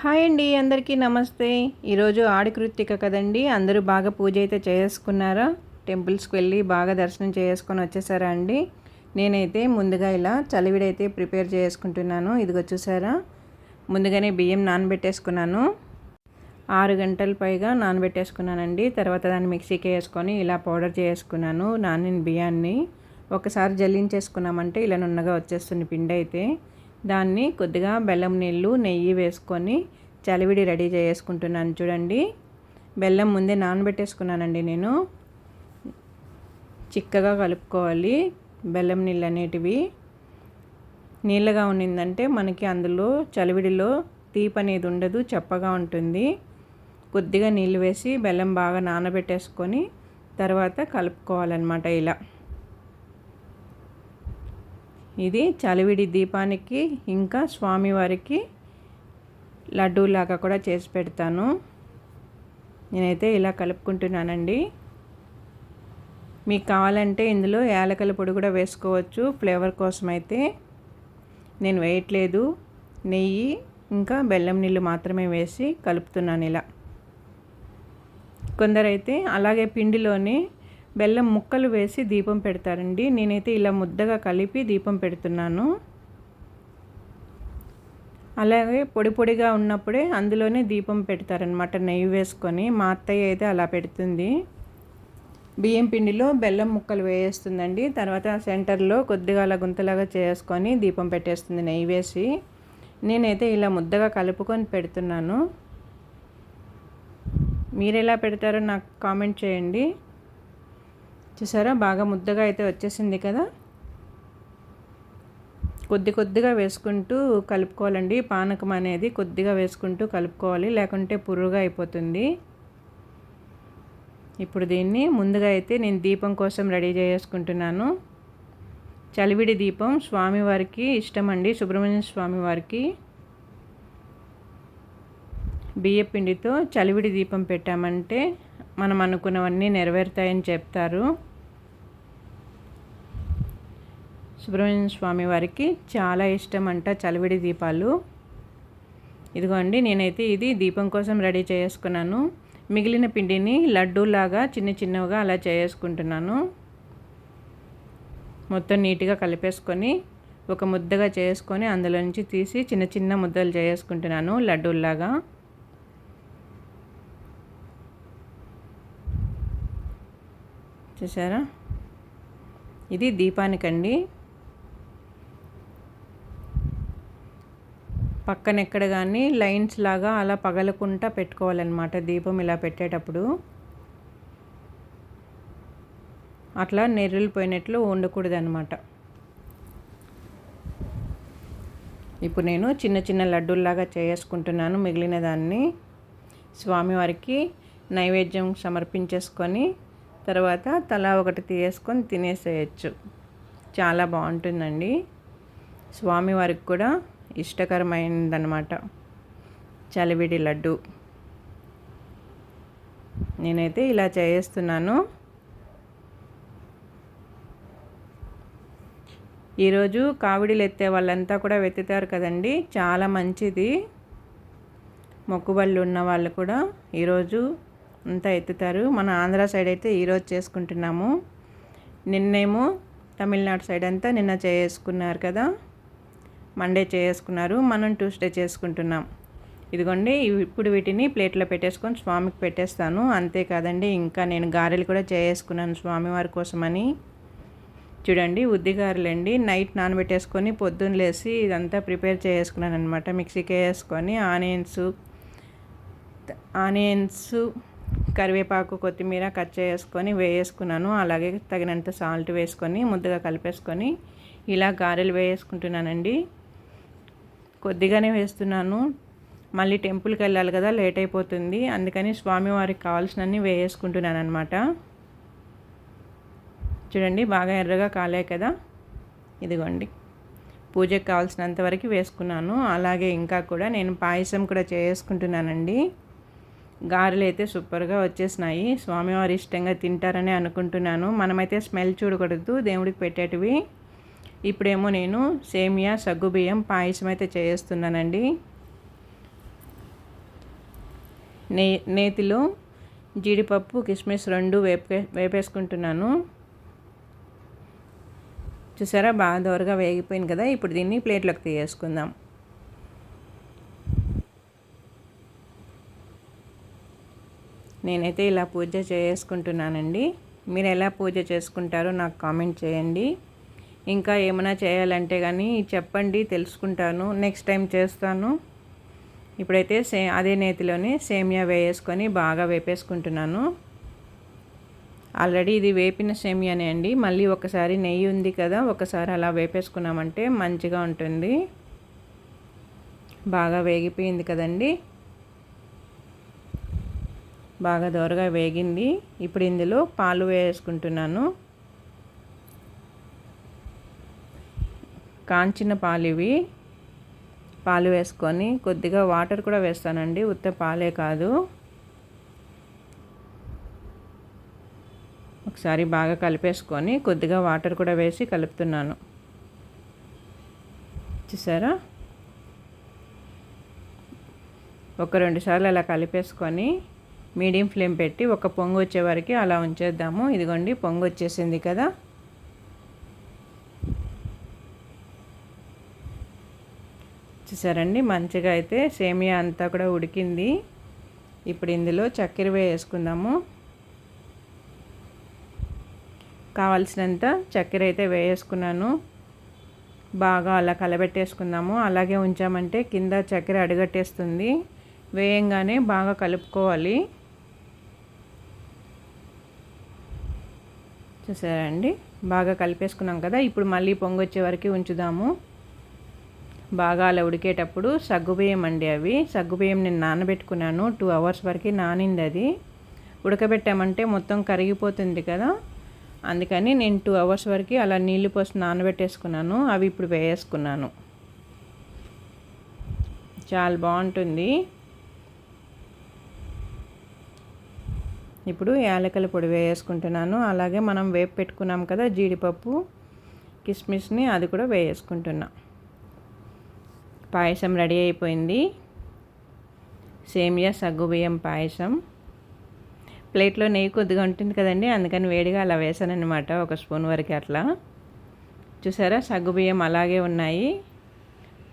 Hi అండి అందరికీ నమస్తే. ఈరోజు ఆడికృత్తిక కదండి. అందరూ బాగా పూజ అయితే చేసుకున్నారా? టెంపుల్స్కి వెళ్ళి బాగా దర్శనం చేసుకొని వచ్చేసారా అండి? నేనైతే ముందుగా ఇలా చలివిడైతే ప్రిపేర్ చేసుకుంటున్నాను. ఇదిగో చూసారా? ముందుగానే బియ్యం నానబెట్టేసుకున్నాను. ఆరు గంటల పైగా నానబెట్టేసుకున్నానండి. తర్వాత దాన్ని మిక్సీకి వేసుకొని ఇలా పౌడర్ చేసుకున్నాను నానిన బియ్యాన్ని. ఒకసారి జల్లించేసుకున్నామంటే ఇలా నున్నగా వచ్చేస్తుంది పిండి అయితే దాన్ని కొద్దిగా బెల్లం నీళ్ళు నెయ్యి వేసుకొని చలివిడి రెడీ చేసుకుంటున్నాను. చూడండి బెల్లం ముందే నానబెట్టేసుకున్నానండి నేను. చిక్కగా కలుపుకోవాలి బెల్లం నీళ్ళు అనేటివి. నీళ్ళగా ఉన్నిందంటే మనకి అందులో చలివిడిలో తీపి అనేది ఉండదు చప్పగా ఉంటుంది. కొద్దిగా నీళ్ళు వేసి బెల్లం బాగా నానబెట్టేసుకొని తర్వాత కలుపుకోవాలన్నమాట ఇలా. ఇది చలివిడి దీపానికి ఇంకా స్వామివారికి లడ్డూలాగా కూడా చేసి పెడతాను. నేనైతే ఇలా కలుపుకుంటున్నానండి. మీకు కావాలంటే ఇందులో యాలకల పొడి కూడా వేసుకోవచ్చు. ఫ్లేవర్ కోసం అయితే నేను వేయట్లేదు. నెయ్యి ఇంకా బెల్లం నీళ్ళు మాత్రమే వేసి కలుపుతున్నాను ఇలా. కొందరైతే అలాగే పిండిలోనే బెల్లం ముక్కలు వేసి దీపం పెడతారండి. నేనైతే ఇలా ముద్దగా కలిపి దీపం పెడుతున్నాను. అలాగే పొడి పొడిగా ఉన్నప్పుడే అందులోనే దీపం పెడతారనమాట నెయ్యి వేసుకొని. మా అత్తయ్య అయితే అలా పెడుతుంది. బియ్యం పిండిలో బెల్లం ముక్కలు వేయేస్తుందండి. తర్వాత సెంటర్లో కొద్దిగా అలా గుంతలాగా చేసుకొని దీపం పెట్టేస్తుంది నెయ్యి వేసి. నేనైతే ఇలా ముద్దగా కలుపుకొని పెడుతున్నాను. మీరు ఎలా పెడతారో నాకు కామెంట్ చేయండి. చూసారా? బాగా ముద్దగా అయితే వచ్చేసింది కదా? కొద్ది కొద్దిగా వేసుకుంటూ కలుపుకోవాలండి. పానకం అనేది కొద్దిగా వేసుకుంటూ కలుపుకోవాలి. లేకుంటే పురుగా అయిపోతుంది. ఇప్పుడు దీన్ని ముందుగా అయితే నేను దీపం కోసం రెడీ చేసుకుంటున్నాను. చలివిడి దీపం స్వామివారికి ఇష్టమండి. సుబ్రహ్మణ్య స్వామివారికి బియ్య పిండితో చలివిడి దీపం పెట్టామంటే మనం అనుకున్నవన్నీ నెరవేరుతాయని చెప్తారు. సుబ్రహ్మణ్య స్వామి వారికి చాలా ఇష్టం అంట చలివిడి దీపాలు. ఇదిగోండి నేనైతే ఇది దీపం కోసం రెడీ చేసుకున్నాను. మిగిలిన పిండిని లడ్డూలాగా చిన్న చిన్నగా అలా చేసుకుంటున్నాను. మొత్తం నీట్గా కలిపేసుకొని ఒక ముద్దగా చేసుకొని అందులో నుంచి తీసి చిన్న చిన్న ముద్దలు చేసుకుంటున్నాను లడ్డూల్లాగా. చూసారా? ఇది దీపానికండి. పక్కన ఎక్కడ కానీ లైన్స్ లాగా అలా పగలకుండా పెట్టుకోవాలన్నమాట. దీపం ఇలా పెట్టేటప్పుడు. అట్లా నెర్రులు పోయినట్లు ఉండకూడదు అనమాట ఇప్పుడు నేను చిన్న చిన్న లడ్డూల్లాగా చేసుకుంటున్నాను. మిగిలిన దాన్ని స్వామివారికి నైవేద్యం సమర్పించేసుకొని తర్వాత తలా ఒకటి తీసుకొని తినేసేయచ్చు. చాలా బాగుంటుందండి. స్వామివారికి కూడా ఇష్టకరమైనదనమాట చలివిడి లడ్డు. నేనైతే ఇలా చేస్తున్నాను. ఈరోజు కావిడిలు ఎత్తే వాళ్ళంతా కూడా వెతుతారు కదండి. చాలా మంచిది. మొక్కుబళ్ళు ఉన్న వాళ్ళు కూడా ఈరోజు అంతా ఎత్తుతారు. మన ఆంధ్ర సైడ్ అయితే ఈరోజు చేసుకుంటున్నాము. నిన్నేమో తమిళనాడు సైడ్ అంతా నిన్న చేసుకున్నారు కదా. మండే చేసుకున్నారు. మనం ట్యూస్డే చేసుకుంటున్నాం. ఇదిగోండి ఇప్పుడు వీటిని ప్లేట్లో పెట్టేసుకొని స్వామికి పెట్టేస్తాను. అంతేకాదండి ఇంకా నేను గారెలు కూడా చేసుకున్నాను స్వామివారి కోసమని. చూడండి ఉద్దిగారులండి నైట్ నానబెట్టేసుకొని పొద్దున్న లేసి ఇదంతా ప్రిపేర్ చేసుకున్నాను అనమాట మిక్సీకి వేసుకొని ఆనియన్స్ ఆనియన్స్ కరివేపాకు కొత్తిమీర కట్ చేసుకొని వేసుకున్నాను. అలాగే తగినంత సాల్ట్ వేసుకొని ముద్దగా కలిపేసుకొని ఇలా గారెలు వేసుకుంటున్నానండి. కొద్దిగానే వేస్తున్నాను. మళ్ళీ టెంపుల్కి వెళ్ళాలి కదా లేట్ అయిపోతుంది. అందుకని స్వామివారికి కావాల్సినన్ని వేసుకుంటున్నాను అనమాట చూడండి బాగా ఎర్రగా కాలే కదా. ఇదిగోండి. పూజకు కావాల్సినంత వరకు వేసుకున్నాను. అలాగే ఇంకా కూడా నేను పాయసం కూడా చేసుకుంటున్నానండి. గారెలు అయితే సూపర్గా వచ్చేసినాయి. స్వామివారు ఇష్టంగా తింటారని అనుకుంటున్నాను. మనమైతే స్మెల్ చూడకూడదు. దేవుడికి పెట్టేటివి. ఇప్పుడేమో నేను సేమియా సగ్గుబియ్యం పాయసం అయితే చేస్తున్నానండి. నే నేతిలో జీడిపప్పు కిస్మిస్ రెండు వేపే వేపేసుకుంటున్నాను. చూసారా? బాగా దోరగా వేగిపోయింది కదా? ఇప్పుడు దీన్ని ప్లేట్లోకి తీసేసుకుందాం నేనైతే ఇలా పూజ చేసుకుంటున్నానండి. మీరు ఎలా పూజ చేసుకుంటారో నాకు కామెంట్ చేయండి. ఇంకా ఏమైనా చేయాలంటే కానీ చెప్పండి తెలుసుకుంటాను. నెక్స్ట్ టైం చేస్తాను. ఇప్పుడైతే సే అదే నేతిలోనే సేమియా వేసుకొని బాగా వేపేసుకుంటున్నాను. ఆల్రెడీ ఇది వేపిన సేమియానే అండి. మళ్ళీ ఒకసారి నెయ్యి ఉంది కదా ఒకసారి అలా వేపేసుకున్నామంటే మంచిగా ఉంటుంది. బాగా వేగిపోయింది కదండి. బాగా దోరగా వేగింది. ఇప్పుడు ఇందులో పాలు వేసుకుంటున్నాను. కాంచిన పాలు ఇవి పాలు వేసుకొని కొద్దిగా వాటర్ కూడా వేస్తానండి. ఉత్త పాలే కాదు. ఒకసారి బాగా కలిపేసుకొని కొద్దిగా వాటర్ కూడా వేసి కలుపుతున్నాను. చూసారా? ఒక రెండు సార్లు అలా కలిపేసుకొని మీడియం ఫ్లేమ్ పెట్టి ఒక పొంగు వచ్చే వరకు అలా ఉంచేద్దాము. ఇదిగోండి పొంగు వచ్చేసింది కదా. చూసారండి మంచిగా అయితే సేమియా అంతా కూడా ఉడికింది. ఇప్పుడు ఇందులో చక్కెర వేసుకుందాము. కావాల్సినంత చక్కెర అయితే వేసుకున్నాను. బాగా అలా కలబెట్టేసుకుందాము. అలాగే ఉంచామంటే కింద చక్కెర అడుగట్టేస్తుంది. వేయంగానే బాగా కలుపుకోవాలి. చూసారండి బాగా కలిపేసుకున్నాం కదా. ఇప్పుడు మళ్ళీ పొంగొచ్చే వరకు ఉంచుదాము. బాగా అలా ఉడికేటప్పుడు సగ్గుబియ్యం అండి అవి. సగ్గుబియ్యం నేను నానబెట్టుకున్నాను. టూ అవర్స్ వరకు నానింది అది. ఉడకబెట్టామంటే మొత్తం కరిగిపోతుంది కదా. అందుకని నేను టూ అవర్స్ వరకు అలా నీళ్ళు పోసి నానబెట్టేసుకున్నాను. అవి ఇప్పుడు వేసుకున్నాను చాలా బాగుంటుంది. ఇప్పుడు యాలకల పొడి వేసుకుంటున్నాను అలాగే మనం వేపు పెట్టుకున్నాం కదా జీడిపప్పు కిస్మిస్ని అది కూడా వేసుకుంటున్నాను పాయసం రెడీ అయిపోయింది. సేమియా సగ్గుబియ్యం పాయసం. ప్లేట్లో నెయ్యి కొద్దిగా ఉంటుంది కదండి అందుకని వేడిగా అలా వేసానమాట ఒక స్పూన్ వరకు అట్లా. చూసారా సగ్గుబియ్యం అలాగే ఉన్నాయి.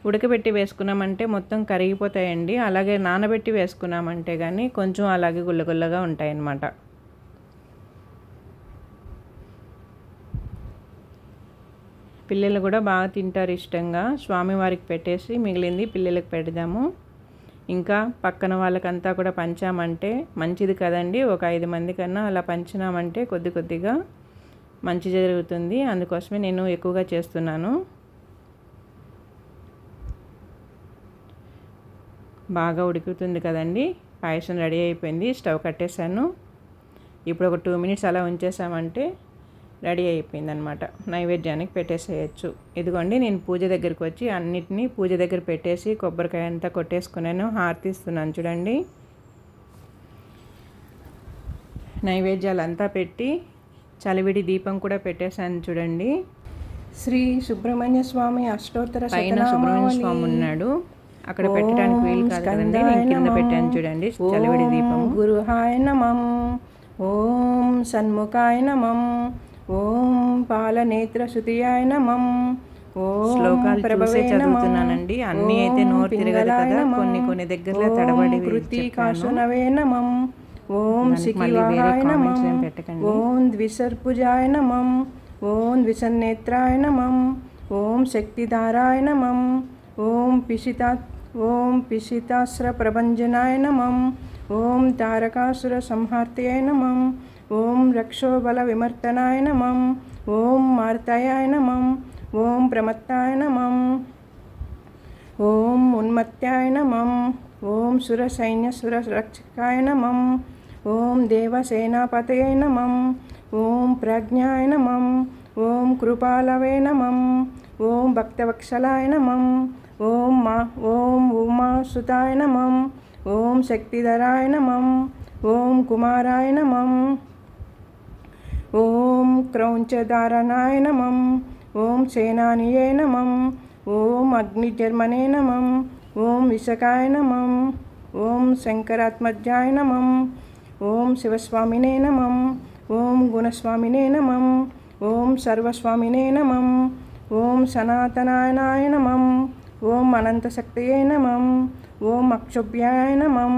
ఉడకబెట్టి వేసుకున్నామంటే మొత్తం కరిగిపోతాయండి అలాగే నానబెట్టి వేసుకున్నామంటే కానీ కొంచెం అలాగే గుల్లగుల్లగా ఉంటాయన్నమాట. పిల్లలు కూడా బాగా తింటారు ఇష్టంగా. స్వామివారికి పెట్టేసి మిగిలింది పిల్లలకు పెడదాము. ఇంకా పక్కన వాళ్ళకంతా కూడా పంచామంటే మంచిది కదండి. ఒక ఐదు మంది కన్నా అలా పంచినామంటే కొద్ది కొద్దిగా మంచి జరుగుతుంది. అందుకోసమే నేను ఎక్కువగా చేస్తున్నాను. బాగా ఉడుకుతుంది కదండి. పాయసం రెడీ అయిపోయింది. స్టవ్ కట్టేశాను. ఇప్పుడు ఒక టూ మినిట్స్ అలా ఉంచేసామంటే రెడీ అయిపోయిందనమాట నైవేద్యానికి పెట్టేసేయచ్చు. ఇదిగోండి నేను పూజ దగ్గరికి వచ్చి అన్నిటినీ పూజ దగ్గర పెట్టేసి కొబ్బరికాయ అంతా కొట్టేసుకున్నాను. హారతిస్తున్నాను చూడండి. నైవేద్యాలంతా పెట్టి చలివిడి దీపం కూడా పెట్టేశాను చూడండి. శ్రీ సుబ్రహ్మణ్య స్వామి అష్టోత్తర పైన సుబ్రహ్మణ్య స్వామి ఉన్నాడు. అక్కడ పెట్టడానికి వీలు కాదు కదండి. నేను కింద పెట్టాను చూడండి చలివిడి దీపం గురుహాయ నమం. ఓం సన్ముఖాయ నమం. ఓం పాలనేత్రశుతియాయ నమం. ఓం శ్లోకాలు చూసే చదువుతున్నానండి. అన్ని అయితే నోరు తిరగదు కదా. కొన్ని కొన్ని దగ్గరలో తడబడి కృతికాసునవే నమం. ఓం శిఖివాయ నమం. ఓం ద్విసర్పుజాయ నమం. ఓం ద్విసన్నేత్రాయ నమం. ఓం శక్తిధారాయ నమం. ఓం పిశితా ఓం పిశితాస్ర ప్రభంజనాయ నమం. ఓం తారకాసుర సంహార్తయ నమం. ఓం రక్షోబల విమర్తనాయ నమం ఓం మార్తాయాయ నమం ఓం ప్రమత్తాయ నమం ఓం ఉన్మత్యాయ నమం ఓం సురసైన్య సురరక్షకాయ నమం ఓం దేవసేనాపతయ నమం ఓం ప్రజ్ఞాయ నమం ఓం కృపాలవే నమం ఓం భక్తవక్షలాయ నమం ఓం మా ఓం ఉమాసుతాయ నమం ఓం శక్తిధరాయ నమం ఓం కుమారాయ నమం ఓం క్రౌంచధారణాయ నమం ఓం సేనానియే నమం ఓం అగ్నిజర్మనే నమం ఓం విశకాయ నమం ఓం శంకరాత్మజాయ నమం ఓం శివస్వామినే నమం ఓం గుణస్వామినే నమం ఓం సర్వస్వామినే నమం ఓం సనాతనాయనాయ నమం ఓం అనంతశక్తయే నమం ఓం అక్షుభ్యాయ నమం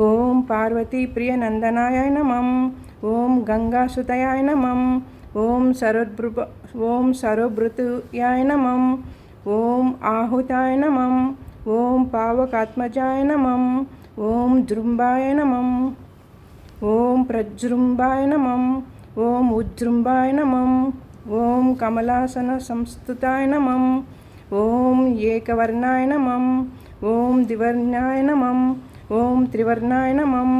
ఓం పార్వతీప్రియనందనాయ నమం ఓం గంగాసుతయాయ నమం ఓం సరోద్భృ ఓం సరోభృతుయాయ నమం ఓం ఆహుతాయ నమం ఓం పావకాత్మజాయ నమం ఓం జృంభాయ నమం ఓం ప్రజృంభాయ నమం ఓం ఉజృంభాయ నమం ఓం కమలాసన సంస్థుతాయ నమం ఓం ఏకవర్ణాయ నమం ఓం ద్వివర్ణాయ నమం ఓం త్రివర్ణాయ నమం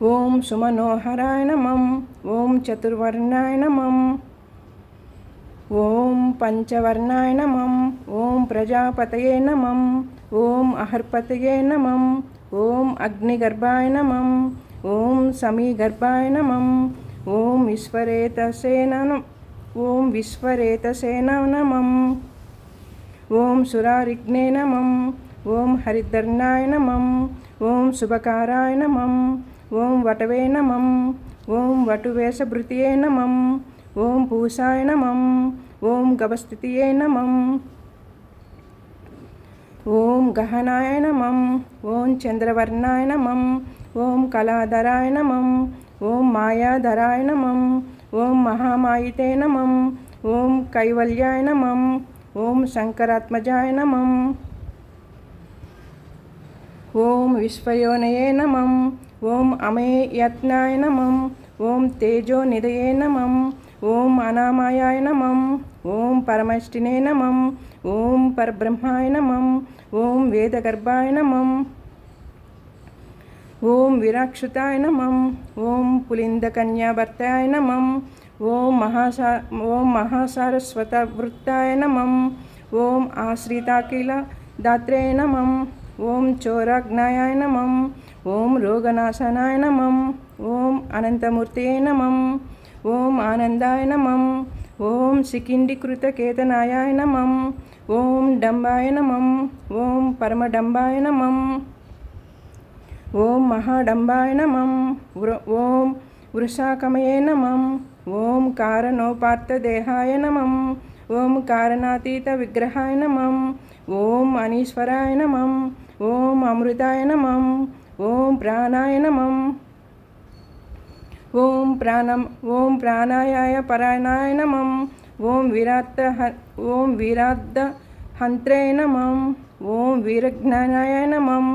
ఓం సుమనోహరాయ నమం ఓం చతుర్వర్ణాయ నమం ఓం పంచవర్ణాయ నమం ఓం ప్రజాపతయే నమం ఓం అహర్పతయే నమం ఓం అగ్నిగర్భాయ నమం ఓం సమీగర్భాయ నమం ఓం విశ్వరేతసేన ఓం విశ్వరేతసేన నమం ఓం సురారిగ్నే నమం ఓం హరిదర్ణాయ నమం ఓం శుభకారాయ నమం ఓం వటవే నమం ఓం వటువేషభృతియే నమం ఓం పూషాయ నమం ఓం గవస్థితియే నమం ఓం గహనాయ నమం ఓం చంద్రవర్ణాయ నమం ఓం కళాధరాయ నమం ఓం మాయాధరాయ నమం ఓం మహామాయితే నమం ఓం కైవల్యాయ నమం ఓం శంకరాత్మజాయ నమం ఓం విశ్వయోనయే నమం ఓం అమేయత్నాయ నమం ఓం తేజోనిదయే నమం ఓం అనామాయాయ నమం ఓం పరమష్టినే నమం ఓం పరబ్రహ్మాయ నమం ఓం వేదగర్భాయ నమం ఓం విరాక్షుతాయ నమం ఓం పులిందకన్యాభర్తాయ నమం ఓం మహాసా ఓం మహాసారస్వత వృత్తాయ నమం ఓం ఆశ్రితాకిల దాత్రే నమం ఓం చోరాజ్ఞాయాయ నమం ఓం రోగనాశనాయ నమం ఓం అనంతమూర్తే నమం ఓం ఆనందాయ నమం ఓం శిఖిండికృతకేతనాయ నమం ఓం డంబాయ నమం ఓం పరమడంబాయ నమం ఓం మహాడంబాయ నమం ఓం వృషాకమయే నమం ఓం కారణోపార్థదేహాయ నమం ఓం కారణాతీత విగ్రహాయ నమం ఓం అనీశ్వరాయ నమం ఓం అమృతాయ నమం ఓం ప్రాణాయ నమం ఓం ప్రాణం ఓం ప్రాణాయాయ పరాయణాయ నమం ఓం విరాత్త ఓం విరాద్ద హంత్రే నమం ఓం వీరజ్ఞానాయ నమం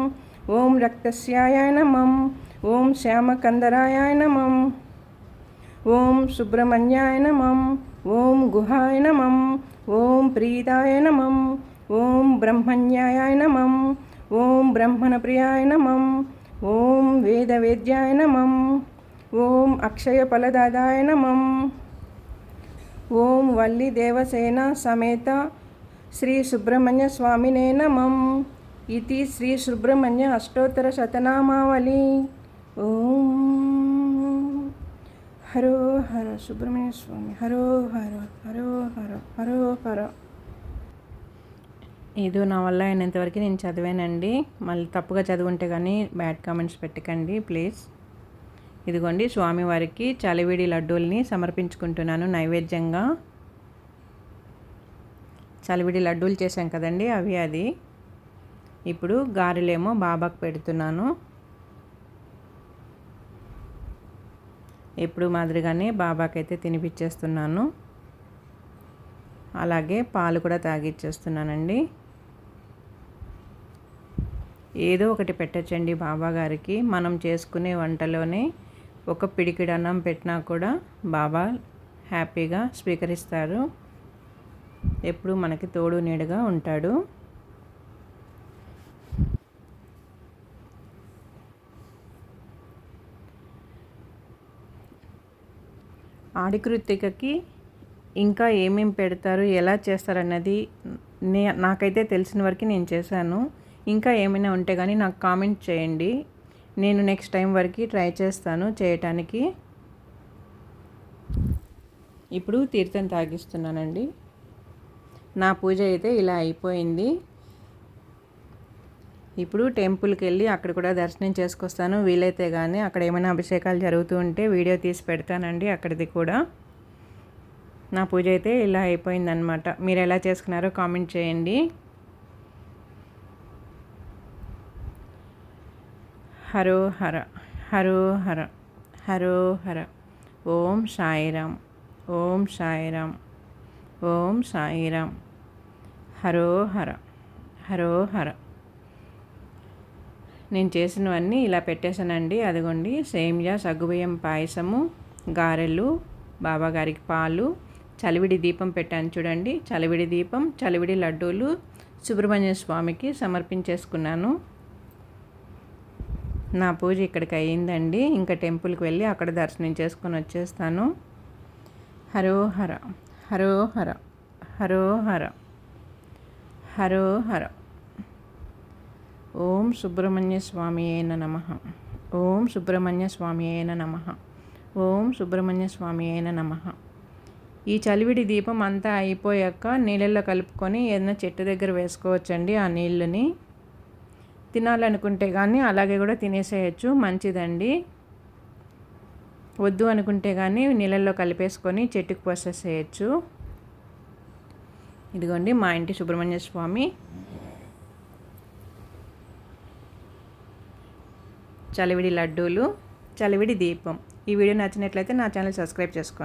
ఓం రక్తస్యాయ నమం ఓం శ్యామకందరాయ నమం ఓం సుబ్రహ్మణ్యాయ నమం ఓం గుహాయ నమం ఓం ప్రీతాయ నమం ఓం బ్రహ్మణ్యాయ నమం ఓం బ్రహ్మణ ప్రియాయ నమం. ఓం వేదవేద్యాయ నమం. ఓం అక్షయ ఫలదాదాయ నమం. ఓం వల్లి దేవసేన సమేత శ్రీ సుబ్రహ్మణ్య స్వామినే నమం. ఇది శ్రీ సుబ్రహ్మణ్య అష్టోత్తర శతనామావళి. ఓం హరో హర సుబ్రహ్మణ్య స్వామి. హరో హర హరో హర హరో హర. ఏదో నా వల్ల అయినంతవరకు నేను చదివానండి. మళ్ళీ తప్పుగా చదువుంటే కానీ బ్యాడ్ కామెంట్స్ పెట్టకండి ప్లీజ్. ఇదిగోండి స్వామివారికి చలివిడి లడ్డూల్ని సమర్పించుకుంటున్నాను నైవేద్యంగా. చలివిడి లడ్డూలు చేశాం కదండి అవి అది. ఇప్పుడు గారెలేమో బాబాకు పెడుతున్నాను. ఎప్పుడు మాదిరిగానే బాబాకైతే తినిపించేస్తున్నాను అలాగే పాలు కూడా తాగిచ్చేస్తున్నానండి. ఏదో ఒకటి పెట్టచ్చండి బాబా గారికి. మనం చేసుకునే వంటలోనే ఒక పిడికిడి అన్నం పెట్టినా కూడా బాబా హ్యాపీగా స్వీకరిస్తారు. ఎప్పుడు మనకి తోడు నీడగా ఉంటాడు. ఆడికృతికకి ఇంకా ఏమేమి పెడతారు ఎలా చేస్తారన్నది నే నాకైతే తెలిసిన వరకు నేను చేశాను. ఇంకా ఏమైనా ఉంటే కానీ నాకు కామెంట్ చేయండి. నేను నెక్స్ట్ టైం వరకు ట్రై చేస్తాను చేయటానికి. ఇప్పుడు తీర్థం తాగిస్తున్నానండి. నా పూజ అయితే ఇలా అయిపోయింది. ఇప్పుడు టెంపుల్కి వెళ్ళి అక్కడ కూడా దర్శనం చేసుకొస్తాను. వీలైతే కానీ అక్కడ ఏమైనా అభిషేకాలు జరుగుతూ ఉంటే వీడియో తీసి పెడతానండి అక్కడిది కూడా. నా పూజ అయితే ఇలా అయిపోయిందనమాట మీరు ఎలా చేసుకున్నారో కామెంట్ చేయండి. హరో హర హరో హర హరో హర ఓం సాయిరామ్ ఓం సాయిరామ్ ఓం సాయిరామ్ హరో హర హరో హర నేను చేసినవన్నీ ఇలా పెట్టేశానండి. అదిగోండి సేమియా సగ్గుబియ్యం పాయసము గారెలు బాబాగారికి పాలు చలివిడి దీపం పెట్టాను చూడండి. చలివిడి దీపం చలివిడి లడ్డూలు సుబ్రహ్మణ్య స్వామికి సమర్పించేసుకున్నాను. నా పూజ ఇక్కడికి అయ్యిందండి. ఇంకా టెంపుల్కి వెళ్ళి అక్కడ దర్శనం చేసుకొని వచ్చేస్తాను. హరోహర హరోహర హరోహర హరోహర. ఓం సుబ్రహ్మణ్య స్వామి అయిన నమ. ఓం సుబ్రహ్మణ్య స్వామి అయిన నమ. ఓం సుబ్రహ్మణ్య స్వామి అయిన నమ. ఈ చలివిడి దీపం అంతా అయిపోయాక నీళ్ళల్లో కలుపుకొని ఏదైనా చెట్టు దగ్గర వేసుకోవచ్చండి ఆ నీళ్ళని. తినాలనుకుంటే కానీ అలాగే కూడా తినేసేయచ్చు మంచిదండి. వద్దు అనుకుంటే కానీ నీళ్ళల్లో కలిపేసుకొని చెట్టుకు పోసేసేయచ్చు. ఇదిగోండి మా ఇంటి సుబ్రహ్మణ్య స్వామి. చలివిడి లడ్డూలు చలివిడి దీపం. ఈ వీడియో నచ్చినట్లయితే నా ఛానల్ సబ్స్క్రైబ్ చేసుకోండి.